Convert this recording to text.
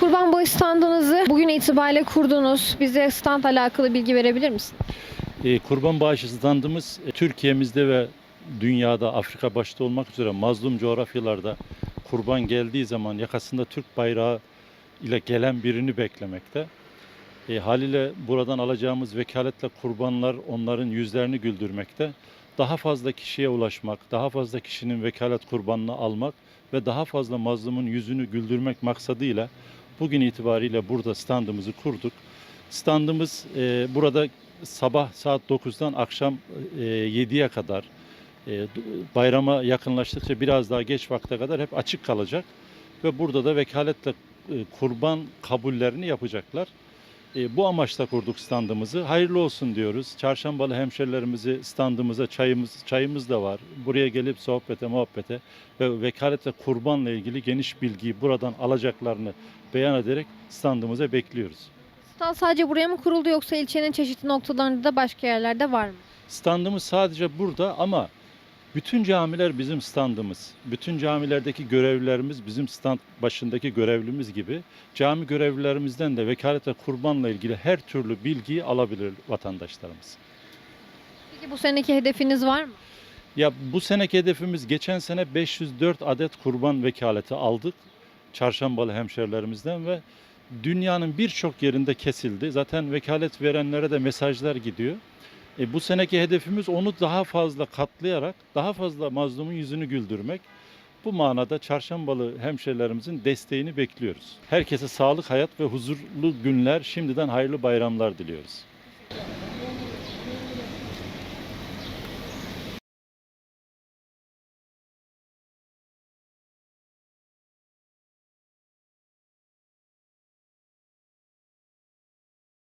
Kurban Boyu standınızı bugün itibariyle kurdunuz. Bize stand alakalı bilgi verebilir misin? E, kurban bağışı standımız e, Türkiye'mizde ve dünyada Afrika başta olmak üzere mazlum coğrafyalarda kurban geldiği zaman yakasında Türk bayrağı ile gelen birini beklemekte. E, haliyle buradan alacağımız vekaletle kurbanlar onların yüzlerini güldürmekte. Daha fazla kişiye ulaşmak, daha fazla kişinin vekalet kurbanını almak ve daha fazla mazlumun yüzünü güldürmek maksadıyla bugün itibariyle burada standımızı kurduk. Standımız e, burada sabah saat 9'dan akşam e, 7'ye kadar e, bayrama yakınlaştıkça biraz daha geç vakte kadar hep açık kalacak ve burada da vekaletle e, kurban kabullerini yapacaklar. E, bu amaçla kurduk standımızı. Hayırlı olsun diyoruz. Çarşambalı hemşerilerimizi standımıza çayımız çayımız da var. Buraya gelip sohbete, muhabbete ve vekaletle kurbanla ilgili geniş bilgiyi buradan alacaklarını beyan ederek standımıza bekliyoruz. Stand sadece buraya mı kuruldu yoksa ilçenin çeşitli noktalarında da başka yerlerde var mı? Standımız sadece burada ama bütün camiler bizim standımız. Bütün camilerdeki görevlilerimiz bizim stand başındaki görevlimiz gibi. Cami görevlilerimizden de vekalete kurbanla ilgili her türlü bilgiyi alabilir vatandaşlarımız. Peki bu seneki hedefiniz var mı? Ya bu seneki hedefimiz geçen sene 504 adet kurban vekaleti aldık. Çarşambalı hemşerilerimizden ve dünyanın birçok yerinde kesildi. Zaten vekalet verenlere de mesajlar gidiyor. E, bu seneki hedefimiz onu daha fazla katlayarak daha fazla mazlumun yüzünü güldürmek. Bu manada çarşambalı hemşerilerimizin desteğini bekliyoruz. Herkese sağlık, hayat ve huzurlu günler, şimdiden hayırlı bayramlar diliyoruz.